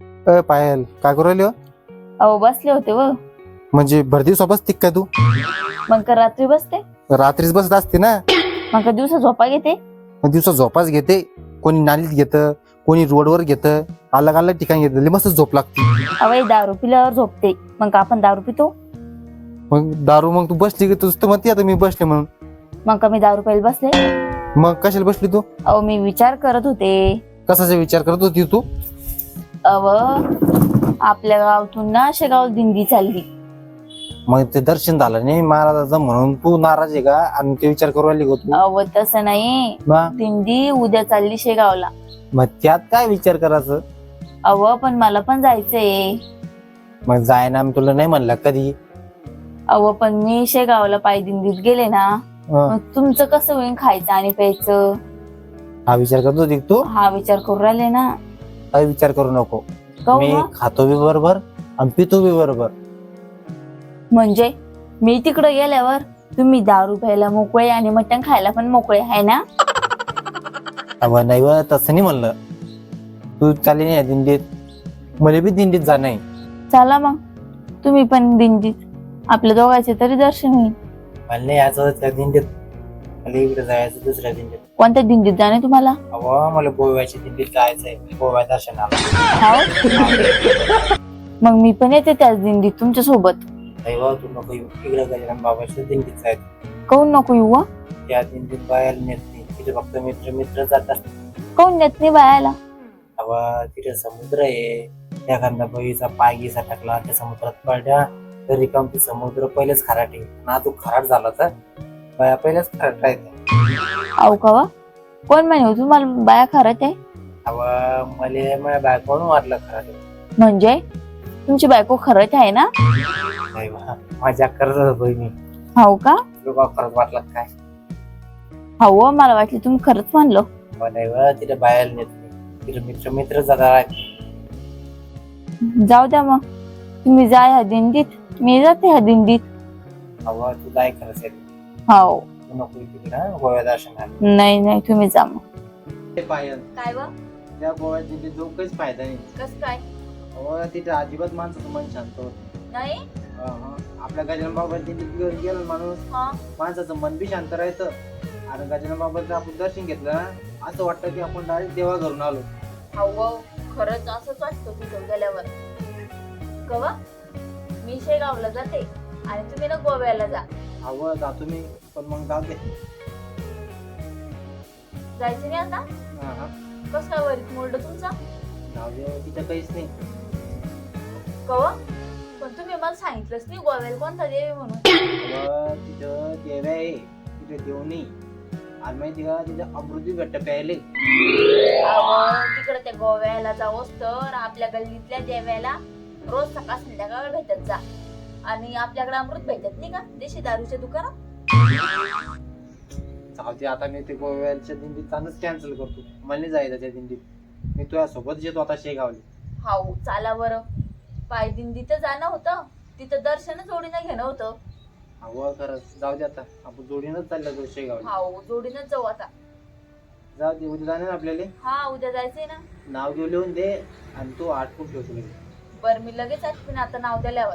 अ पायल काय करू राहिली हो? अहो बसले होते व. म्हणजे भरती सोबत टिक काय तू? मग का रात्री बसते? रात्रीच बसत असते ना? मग का दिवसा झोपा घेते? मग दिवसा झोपाच घेते. कोणी नालीत घेतं कोणी रोडवर घेतं अलग अलग ठिकाणी घेतं. लय मस्त झोप लागते. अवय दारू पिल्यावर झोपते. मग का आपण दारू पितो? मग दारू मग तू बसली की तुझं तर म्हणते आता मी बसले म्हणून. मग का मी दारू प्यायला बसले? मग कशाला बसली तू? अहो मी विचार करत होते. कसाचा विचार करत होती तू? अव आपल्या गावातून ना शेगाव दिंडी चालली. मग ते दर्शन झालं नाही महाराजाचं म्हणून तू नाराज आहे का? आणि ते विचार करू राहिली का तू? अव तसं नाही. मग दिंडी उद्या चालली शेगावला. मग त्यात काय विचार करायचं? अव पण मला पण जायचंय. मग जाय ना मी तुला नाही म्हणलं कधी? अव पण मी शेगावला पाय दिंडीत गेले ना. मग तुमचं कसं होईल खायचं आणि प्यायचं? हा विचार करत होती का तू? हा विचार करू राहिले ना. काही विचार करू नको. काहून मी मग? खातो बी बरोबर आणि पितो बी बरोबर. म्हणजे? मी तिकडे गेल्यावर तुम्ही दारू प्यायला मोकळे आणि मटण खायला पण मोकळे आहे ना? अव नाही व तसं नाही म्हणलं. तू चालली नाही दिंडीत. मला बी दिंडीत जाणं आहे चला मग. तुम्ही पण दिंडीत. आपल्या दोघांचे तरी दर्शन होईल. मला नाही त्या दिंडीत. इकडे जायचं दुसऱ्या दिंडीत. कोणत्या दिंडीत जाणे तुम्हाला? अव मला गोव्याच्या दिंडीत जायचंय. गोव्या दर्शनाला? मग मी पण येते त्याच दिंडीत तुमच्यासोबत. नाही व तू नको येऊ. इकडे गजानन बाबाच्या दिंडीत जायचं. काऊन नको येऊ? त्या दिंडीत बायाला नेत नाही. तिथे फक्त मित्र मित्र जातात काऊन नेत नाही बायाला अव तिथे समुद्र आहे. एखादा बळीचा पाय गिसा टाकला त्या समुद्रात पडल्या. तरी काम ते समुद्र पहिलेच खराट आहे. ना तू खराट झाला तर बाया पहिलेच खराट राहते कवा कोण म्हणे हो? तुम्हाला बाया खरंच आहे अव मले माझ्या बायकोनं वाटलं आहे. म्हणजे? तुमची बायको खरंच आहे ना? नाही बा, मजा करत होतो मी. हो का? तुला खरंच वाटलं काय? हो मला वाटलं तुम्ही खरंच म्हणलं. अव नाही बा, तिथे बायाला नेत नाही. तिथे मित्र मित्र जातात जाऊ द्या मग. तुम्ही जा ह्या दिंडीत. मी जाते ह्या दिंडीत. अव तू जाय खरंच आहे. हो. नको तिकडे हा, गोव्या दर्शनाला नाही नाही तुम्ही जा मग. ते पायल. काय व? त्या गोव्यात तिथे जो काहीच फायदा नाही कस काय? तिथे अजिबात माणसाचं मन शांत होत नाही. अहं. आपल्या गजानन बाबा तिथे गेला माणूस. हा. माणसाचं मन बी शांत राहतं. आणि गजानन बाबाचं आपण दर्शन घेतलं ना असं वाटतं की आपण डायरेक्ट देवा घरून आलो. हो खरंच असंच वाटतं तिथं गेल्यावर. कवा मी शेगावला जाते. आणि तुम्ही ना गोव्याला जा. हवं जातो मी पण मग जाऊ दे. जायचं नाही आता? अहं. कस काय वरीत मोडलं तुमचा? जाऊ दे तिथं काहीच नाही. कवा? पण तुम्ही मला सांगितलंच नाही गोव्याला कोणता देव आहे म्हणून. तिथं देव आहे तिथे देव नाही. आणि माहिती का तिथं अमृती भेटत प्यायले. अहो तिकडे त्या गोव्याला जावंच तर आपल्या गल्लीतल्या देव्याला रोज सकाळ संध्याकाळ भेटत जा. आणि आपल्याकडे अमृत भेटत नाही का? देशी दारूच्या दुकानात? जाऊ दे आता मी ते गोव्याच्या दिंडीत चालच कॅन्सल करतो. मला नाही जायचं त्या दिंडीत. मी तुझ्या सोबत येतो आता शेगावले. हाऊ चाला बरं. पाय दिंडीत जाणं होतं. तिथं दर्शन जोडीनं घेणं होतं. हवं खरंच. जाऊ दे आता. आपण जोडीनच चाललो तो शेगावले. हाऊ जोडीनंच जाऊ आता. जाऊ दे उद्या जाणार आपल्याला? हा उद्या जायचंय ना. नाव घेऊ लिहून दे आणि तू आठवून ठेवतो लगेच. बरं मी लगेच आठवीन आता नाव दिल्यावर